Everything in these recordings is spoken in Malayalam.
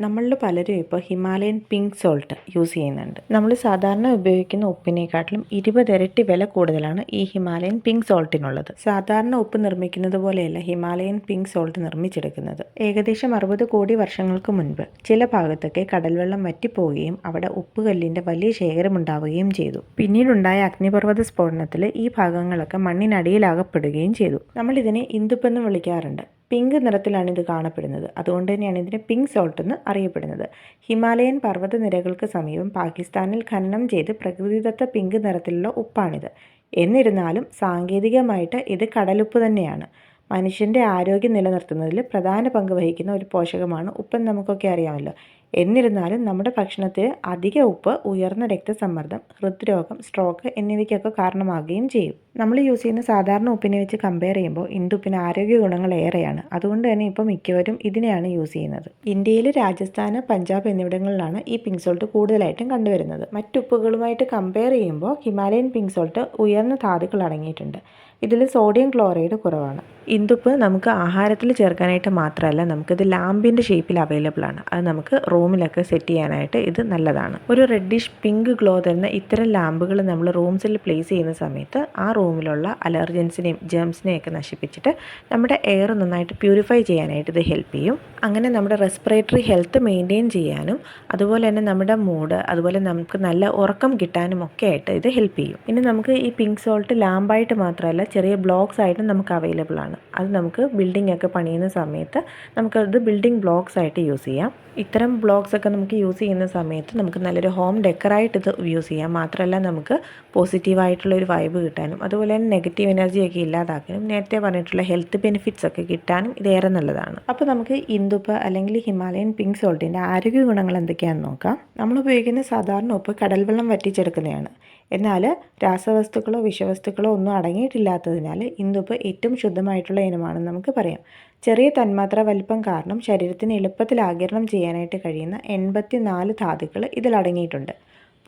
നമ്മളിൽ പലരും ഇപ്പോൾ ഹിമാലയൻ പിങ്ക് സോൾട്ട് യൂസ് ചെയ്യുന്നുണ്ട്. നമ്മൾ സാധാരണ ഉപയോഗിക്കുന്ന ഉപ്പിനെക്കാട്ടിലും ഇരുപതിരട്ടി വില കൂടുതലാണ് ഈ ഹിമാലയൻ പിങ്ക് സോൾട്ടിനുള്ളത്. സാധാരണ ഉപ്പ് നിർമ്മിക്കുന്നത് പോലെയല്ല ഹിമാലയൻ പിങ്ക് സോൾട്ട് നിർമ്മിച്ചെടുക്കുന്നത്. ഏകദേശം അറുപത് കോടി വർഷങ്ങൾക്ക് മുൻപ് ചില ഭാഗത്തൊക്കെ കടൽവെള്ളം വറ്റിപ്പോവുകയും അവിടെ ഉപ്പുകല്ലിന്റെ വലിയ ശേഖരം ഉണ്ടാവുകയും ചെയ്തു. പിന്നീടുണ്ടായ അഗ്നിപർവത സ്ഫോടനത്തിൽ ഈ ഭാഗങ്ങളൊക്കെ മണ്ണിനടിയിലാകപ്പെടുകയും ചെയ്തു. നമ്മളിതിനെ ഇന്ദുപ്പെന്ന് വിളിക്കാറുണ്ട്. പിങ്ക് നിറത്തിലാണ് ഇത് കാണപ്പെടുന്നത്. അതുകൊണ്ട് തന്നെയാണ് ഇതിനെ പിങ്ക് സോൾട്ട് എന്ന് അറിയപ്പെടുന്നത്. ഹിമാലയൻ പർവതനിരകൾക്ക് സമീപം പാകിസ്ഥാനിൽ ഖനനം ചെയ്ത് പ്രകൃതിദത്ത പിങ്ക് നിറത്തിലുള്ള ഉപ്പാണിത്. എന്നിരുന്നാലും സാങ്കേതികമായിട്ട് ഇത് കടലുപ്പ് തന്നെയാണ്. മനുഷ്യന്റെ ആരോഗ്യം നിലനിർത്തുന്നതിൽ പ്രധാന പങ്ക് വഹിക്കുന്ന ഒരു പോഷകമാണ് ഉപ്പെന്ന് നമുക്കൊക്കെ അറിയാമല്ലോ. എന്നിരുന്നാലും നമ്മുടെ ഭക്ഷണത്തിൽ അധിക ഉപ്പ് ഉയർന്ന രക്തസമ്മർദ്ദം ഹൃദ്രോഗം സ്ട്രോക്ക് എന്നിവയ്ക്കൊക്കെ കാരണമാകുകയും ചെയ്യും. നമ്മൾ യൂസ് ചെയ്യുന്ന സാധാരണ ഉപ്പിനെ വെച്ച് കമ്പയർ ചെയ്യുമ്പോൾ ഇന്ദുപ്പിന് ആരോഗ്യ ഗുണങ്ങൾ ഏറെയാണ്. അതുകൊണ്ട് തന്നെ ഇപ്പോൾ മിക്കവരും ഇതിനെയാണ് യൂസ് ചെയ്യുന്നത്. ഇന്ത്യയിൽ രാജസ്ഥാന് പഞ്ചാബ് എന്നിവിടങ്ങളിലാണ് ഈ പിങ്ക് സോൾട്ട് കൂടുതലായിട്ടും കണ്ടുവരുന്നത്. മറ്റുപ്പുകളുമായിട്ട് കമ്പയർ ചെയ്യുമ്പോൾ ഹിമാലയൻ പിങ്ക് സോൾട്ട് ഉയർന്ന ധാതുക്കൾ അടങ്ങിയിട്ടുണ്ട്. ഇതിൽ സോഡിയം ക്ലോറൈഡ് കുറവാണ്. ഇന്ദുപ്പ് നമുക്ക് ആഹാരത്തിൽ ചേർക്കാനായിട്ട് മാത്രമല്ല നമുക്കിത് ലാമ്പിന്റെ ഷേപ്പിൽ അവൈലബിൾ ആണ്. അത് നമുക്ക് റൂമിലൊക്കെ സെറ്റ് ചെയ്യാനായിട്ട് ഇത് നല്ലതാണ്. ഒരു റെഡിഷ് പിങ്ക് ഗ്ലോ തരുന്ന ഇത്തരം ലാമ്പുകൾ നമ്മൾ റൂംസിൽ പ്ലേസ് ചെയ്യുന്ന സമയത്ത് ആ റൂമിലുള്ള അലർജൻസിനെയും ജേംസിനെയും ഒക്കെ നശിപ്പിച്ചിട്ട് നമ്മുടെ എയർ നന്നായിട്ട് പ്യൂരിഫൈ ചെയ്യാനായിട്ട് ഇത് ഹെൽപ്പ് ചെയ്യും. അങ്ങനെ നമ്മുടെ റെസ്പിറേറ്ററി ഹെൽത്ത് മെയിന്റെയിൻ ചെയ്യാനും അതുപോലെ തന്നെ നമ്മുടെ മൂഡ് അതുപോലെ നമുക്ക് നല്ല ഉറക്കം കിട്ടാനും ഒക്കെ ആയിട്ട് ഇത് ഹെൽപ്പ് ചെയ്യും. ഇനി നമുക്ക് ഈ പിങ്ക് സോൾട്ട് ലാമ്പായിട്ട് മാത്രമല്ല ചെറിയ ബ്ലോക്സ് ആയിട്ട് നമുക്ക് അവൈലബിൾ ആണ്. അത് നമുക്ക് ബിൽഡിംഗ് ഒക്കെ പണിയുന്ന സമയത്ത് നമുക്കത് ബിൽഡിംഗ് ബ്ലോക്സ് ആയിട്ട് യൂസ് ചെയ്യാം. ഇത്തരം ബ്ലോക്സ് ഒക്കെ നമുക്ക് യൂസ് ചെയ്യുന്ന സമയത്ത് നമുക്ക് നല്ലൊരു ഹോം ഡെക്കറായിട്ട് ഇത് യൂസ് ചെയ്യാം. മാത്രമല്ല നമുക്ക് പോസിറ്റീവായിട്ടുള്ള ഒരു വൈബ് കിട്ടാനും അതുപോലെ തന്നെ നെഗറ്റീവ് എനർജി ഒക്കെ ഇല്ലാതാക്കാനും നേരത്തെ പറഞ്ഞിട്ടുള്ള ഹെൽത്ത് ബെനിഫിറ്റ്സ് ഒക്കെ കിട്ടാനും ഇതേറെ നല്ലതാണ്. അപ്പോൾ നമുക്ക് ഇന്ദുപ്പ് അല്ലെങ്കിൽ ഹിമാലയൻ പിങ്ക് സോൾട്ടിന്റെ ആരോഗ്യ ഗുണങ്ങൾ എന്തൊക്കെയാണെന്ന് നോക്കാം. നമ്മൾ ഉപയോഗിക്കുന്ന സാധാരണ ഉപ്പ് കടൽവെള്ളം വറ്റിച്ചെടുക്കുന്നതാണ്. എന്നാൽ രാസവസ്തുക്കളോ വിഷവസ്തുക്കളോ ഒന്നും അടങ്ങിയിട്ടില്ലാത്തതിനാൽ ഇന്ദുപ്പ് ഏറ്റവും ശുദ്ധമായിട്ടുള്ള ഇനമാണെന്ന് നമുക്ക് പറയാം. ചെറിയ തന്മാത്ര വലിപ്പം കാരണം ശരീരത്തിന് എളുപ്പത്തിൽ ആഗിരണം ചെയ്യാനായിട്ട് കഴിയുന്ന എൺപത്തി നാല് ധാതുക്കൾ ഇതിലടങ്ങിയിട്ടുണ്ട്.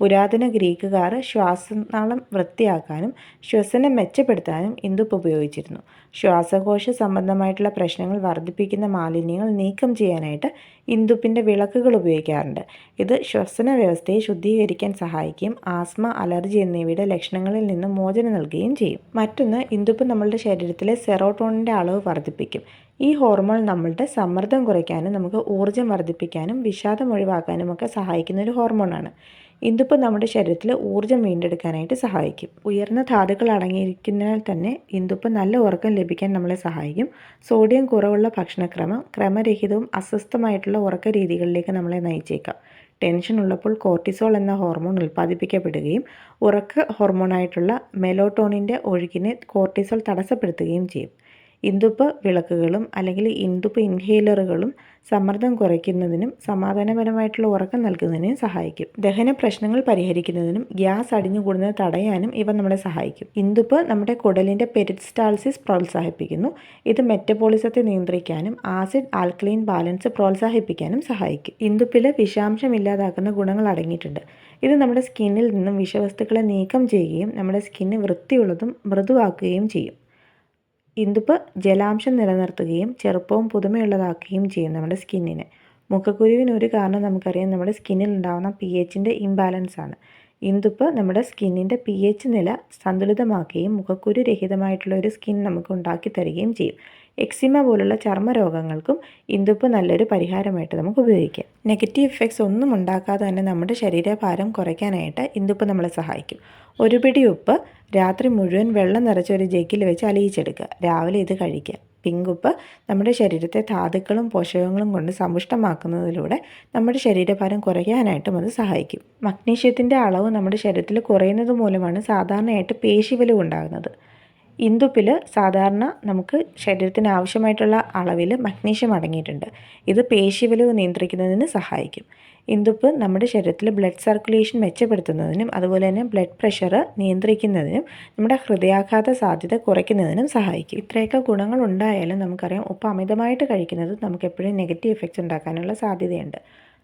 പുരാതന ഗ്രീക്കുകാർ ശ്വാസനാളം വൃത്തിയാക്കാനും ശ്വസനം മെച്ചപ്പെടുത്താനും ഇന്ദുപ്പ് ഉപയോഗിച്ചിരുന്നു. ശ്വാസകോശ സംബന്ധമായിട്ടുള്ള പ്രശ്നങ്ങൾ വർദ്ധിപ്പിക്കുന്ന മാലിന്യങ്ങൾ നീക്കം ചെയ്യാനായിട്ട് ഇന്ദുപ്പിന്റെ വിളക്കുകൾ ഉപയോഗിക്കാറുണ്ട്. ഇത് ശ്വസന വ്യവസ്ഥയെ ശുദ്ധീകരിക്കാൻ സഹായിക്കുകയും ആസ്മ അലർജി എന്നിവയുടെ ലക്ഷണങ്ങളിൽ നിന്ന് മോചനം നൽകുകയും ചെയ്യും. മറ്റൊന്ന് ഇന്ദുപ്പ് നമ്മളുടെ ശരീരത്തിലെ സെറോട്ടോണിന്റെ അളവ് വർദ്ധിപ്പിക്കും. ഈ ഹോർമോൺ നമ്മളുടെ സമ്മർദ്ദം കുറയ്ക്കാനും നമുക്ക് ഊർജം വർദ്ധിപ്പിക്കാനും വിഷാദം ഒഴിവാക്കാനും ഒക്കെ സഹായിക്കുന്ന ഒരു ഹോർമോണാണ്. ഇന്ദുപ്പ് നമ്മുടെ ശരീരത്തിൽ ഊർജം വീണ്ടെടുക്കാനായിട്ട് സഹായിക്കും. ഉയർന്ന ധാതുക്കൾ അടങ്ങിയിരിക്കുന്നതിനാൽ തന്നെ ഇന്ദുപ്പ് നല്ല ഉറക്കം ലഭിക്കാൻ നമ്മളെ സഹായിക്കും. സോഡിയം കുറവുള്ള ഭക്ഷണക്രമം ക്രമരഹിതവും അസ്വസ്ഥമായിട്ടുള്ള ഉറക്ക രീതികളിലേക്ക് നമ്മളെ നയിച്ചേക്കാം. ടെൻഷൻ ഉള്ളപ്പോൾ കോർട്ടിസോൾ എന്ന ഹോർമോൺ ഉൽപ്പാദിപ്പിക്കപ്പെടുകയും ഉറക്ക ഹോർമോണായിട്ടുള്ള മെലോട്ടോണിന്റെ ഒഴുക്കിനെ കോർട്ടിസോൾ തടസ്സപ്പെടുത്തുകയും ചെയ്യും. ഇന്ദുപ്പ് വിളക്കുകളും അല്ലെങ്കിൽ ഇന്ദുപ്പ് ഇൻഹേലറുകളും സമ്മർദ്ദം കുറയ്ക്കുന്നതിനും സമാധാനപരമായിട്ടുള്ള ഉറക്കം നൽകുന്നതിനും സഹായിക്കും. ദഹന പ്രശ്നങ്ങൾ പരിഹരിക്കുന്നതിനും ഗ്യാസ് അടിഞ്ഞുകൂടുന്നത് തടയാനും ഇവ നമ്മളെ സഹായിക്കും. ഇന്ദുപ്പ് നമ്മുടെ കുടലിന്റെ പെരിസ്റ്റാൾസിസ് പ്രോത്സാഹിപ്പിക്കുന്നു. ഇത് മെറ്റബോളിസത്തെ നിയന്ത്രിക്കാനും ആസിഡ് ആൽക്കലൈൻ ബാലൻസ് പ്രോത്സാഹിപ്പിക്കാനും സഹായിക്കും. ഇന്ദുപ്പിൽ വിഷാംശം ഇല്ലാതാക്കുന്ന ഗുണങ്ങൾ അടങ്ങിയിട്ടുണ്ട്. ഇത് നമ്മുടെ സ്കിന്നിൽ നിന്നും വിഷവസ്തുക്കളെ നീക്കം ചെയ്യുകയും നമ്മുടെ സ്കിന്ന് വൃത്തിയുള്ളതും മൃദുവാക്കുകയും ചെയ്യും. ഇന്ദുപ്പ് ജലാംശം നിലനിർത്തുകയും ചെറുപ്പവും പുതുമയുള്ളതാക്കുകയും ചെയ്യും നമ്മുടെ സ്കിന്നിനെ. മുഖക്കുരുവിന് ഒരു കാരണം നമുക്കറിയാം. നമ്മുടെ സ്കിന്നിൽ ഉണ്ടാകുന്ന പി എച്ചിന്റെ ഇംബാലൻസ് ആണ്. ഇന്ദുപ്പ് നമ്മുടെ സ്കിന്നിന്റെ പി എച്ച് നില സന്തുലിതമാക്കുകയും മുഖക്കുരു രഹിതമായിട്ടുള്ള ഒരു സ്കിൻ നമുക്ക് ഉണ്ടാക്കി തരികയും ചെയ്യും. എക്സിമ പോലുള്ള ചർമ്മരോഗങ്ങൾക്കും ഇന്ദുപ്പ് നല്ലൊരു പരിഹാരമായിട്ട് നമുക്ക് ഉപയോഗിക്കാം. നെഗറ്റീവ് ഇഫക്ട്സ് ഒന്നും ഉണ്ടാക്കാതെ തന്നെ നമ്മുടെ ശരീരഭാരം കുറയ്ക്കാനായിട്ട് ഇന്ദുപ്പ് നമ്മളെ സഹായിക്കും. ഒരു പിടി ഉപ്പ് രാത്രി മുഴുവൻ വെള്ളം നിറച്ച ഒരു ജഗ്ഗിൽ വെച്ച് അലിയിച്ചെടുക്കുക. രാവിലെ ഇത് കഴിക്കുക. പിങ്കുപ്പ് നമ്മുടെ ശരീരത്തെ ധാതുക്കളും പോഷകങ്ങളും കൊണ്ട് സമ്പുഷ്ടമാക്കുന്നതിലൂടെ നമ്മുടെ ശരീരഭാരം കുറയ്ക്കാനായിട്ടും അത് സഹായിക്കും. മഗ്നീഷ്യത്തിന്റെ അളവ് നമ്മുടെ ശരീരത്തിൽ കുറയുന്നത് മൂലമാണ് സാധാരണയായിട്ട് പേശിവലിവ് ഉണ്ടാകുന്നത്. ഇന്ദുപ്പിൽ സാധാരണ നമുക്ക് ശരീരത്തിന് ആവശ്യമായിട്ടുള്ള അളവിൽ മഗ്നീഷ്യം അടങ്ങിയിട്ടുണ്ട്. ഇത് പേശിവലിവ് നിയന്ത്രിക്കുന്നതിന് സഹായിക്കും. ഇന്ദുപ്പ് നമ്മുടെ ശരീരത്തിൽ ബ്ലഡ് സർക്കുലേഷൻ മെച്ചപ്പെടുത്തുന്നതിനും അതുപോലെ തന്നെ ബ്ലഡ് പ്രഷർ നിയന്ത്രിക്കുന്നതിനും നമ്മുടെ ഹൃദയാഘാത സാധ്യത കുറയ്ക്കുന്നതിനും സഹായിക്കും. ഇത്രയൊക്കെ ഗുണങ്ങൾ ഉണ്ടായാലും നമുക്കറിയാം ഉപ്പ് അമിതമായിട്ട് കഴിക്കുന്നത് നമുക്ക് എപ്പോഴും നെഗറ്റീവ് എഫക്ട്സ് ഉണ്ടാക്കാനുള്ള സാധ്യതയുണ്ട്.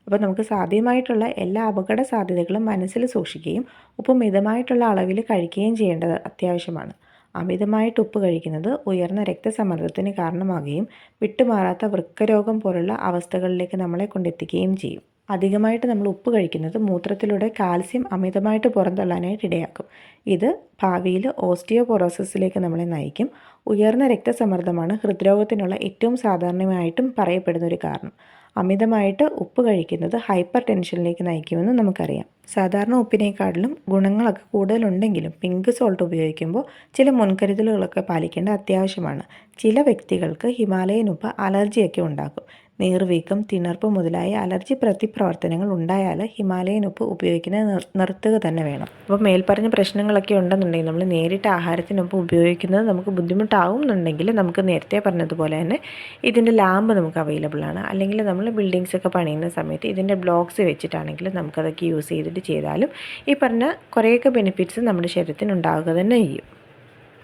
അപ്പോൾ നമുക്ക് സാധ്യമായിട്ടുള്ള എല്ലാ അപകട സാധ്യതകളും മനസ്സിൽ സൂക്ഷിക്കുകയും ഉപ്പ് മിതമായിട്ടുള്ള അളവിൽ കഴിക്കുകയും ചെയ്യേണ്ടത് അത്യാവശ്യമാണ്. അമിതമായിട്ട് ഉപ്പ് കഴിക്കുന്നത് ഉയർന്ന രക്തസമ്മർദ്ദത്തിന് കാരണമാകുകയും വിട്ടുമാറാത്ത വൃക്കരോഗം പോലുള്ള അവസ്ഥകളിലേക്ക് നമ്മളെ കൊണ്ടെത്തിക്കുകയും ചെയ്യും. അധികമായിട്ട് നമ്മൾ ഉപ്പ് കഴിക്കുന്നത് മൂത്രത്തിലൂടെ കാൽസ്യം അമിതമായിട്ട് പുറന്തള്ളാനായിട്ട് ഇടയാക്കും. ഇത് ഭാവിയിൽ ഓസ്റ്റിയോപൊറോസിസിലേക്ക് നമ്മളെ നയിക്കും. ഉയർന്ന രക്തസമ്മർദ്ദമാണ് ഹൃദ്രോഗത്തിനുള്ള ഏറ്റവും സാധാരണമായിട്ടും പറയപ്പെടുന്ന ഒരു കാരണം. അമിതമായിട്ട് ഉപ്പ് കഴിക്കുന്നത് ഹൈപ്പർ ടെൻഷനിലേക്ക് നയിക്കുമെന്ന് നമുക്കറിയാം. സാധാരണ ഉപ്പിനേക്കാട്ടിലും ഗുണങ്ങളൊക്കെ കൂടുതലുണ്ടെങ്കിലും പിങ്ക് സോൾട്ട് ഉപയോഗിക്കുമ്പോൾ ചില മുൻകരുതലുകളൊക്കെ പാലിക്കേണ്ടത് അത്യാവശ്യമാണ്. ചില വ്യക്തികൾക്ക് ഹിമാലയൻ ഉപ്പ് അലർജിയൊക്കെ ഉണ്ടാക്കും. നീർവീക്കം തിണർപ്പ് മുതലായ അലർജി പ്രതിപ്രവർത്തനങ്ങൾ ഉണ്ടായാൽ ഹിമാലയൻ ഉപ്പ് ഉപയോഗിക്കുന്നത് നിർ- നിർത്തുക തന്നെ വേണം. അപ്പോൾ മേൽപ്പറഞ്ഞ പ്രശ്നങ്ങളൊക്കെ ഉണ്ടെന്നുണ്ടെങ്കിൽ നമ്മൾ നേരിട്ട് ആഹാരത്തിനൊപ്പം ഉപയോഗിക്കുന്നത് നമുക്ക് ബുദ്ധിമുട്ടാവും എന്നുണ്ടെങ്കിൽ നമുക്ക് നേരത്തെ പറഞ്ഞതുപോലെ തന്നെ ഇതിന്റെ ലാമ്പ് നമുക്ക് അവൈലബിൾ ആണ്. അല്ലെങ്കിൽ നമ്മൾ ബിൽഡിങ്സ് ഒക്കെ പണിയുന്ന സമയത്ത് ഇതിന്റെ ബ്ലോക്സ് വെച്ചിട്ടാണെങ്കിൽ നമുക്കതൊക്കെ യൂസ് ചെയ്തിട്ട് ചെയ്താലും ഈ പറഞ്ഞ കുറേയൊക്കെ ബെനിഫിറ്റ്സ് നമ്മുടെ ശരീരത്തിന് ഉണ്ടാവുക തന്നെ ചെയ്യും.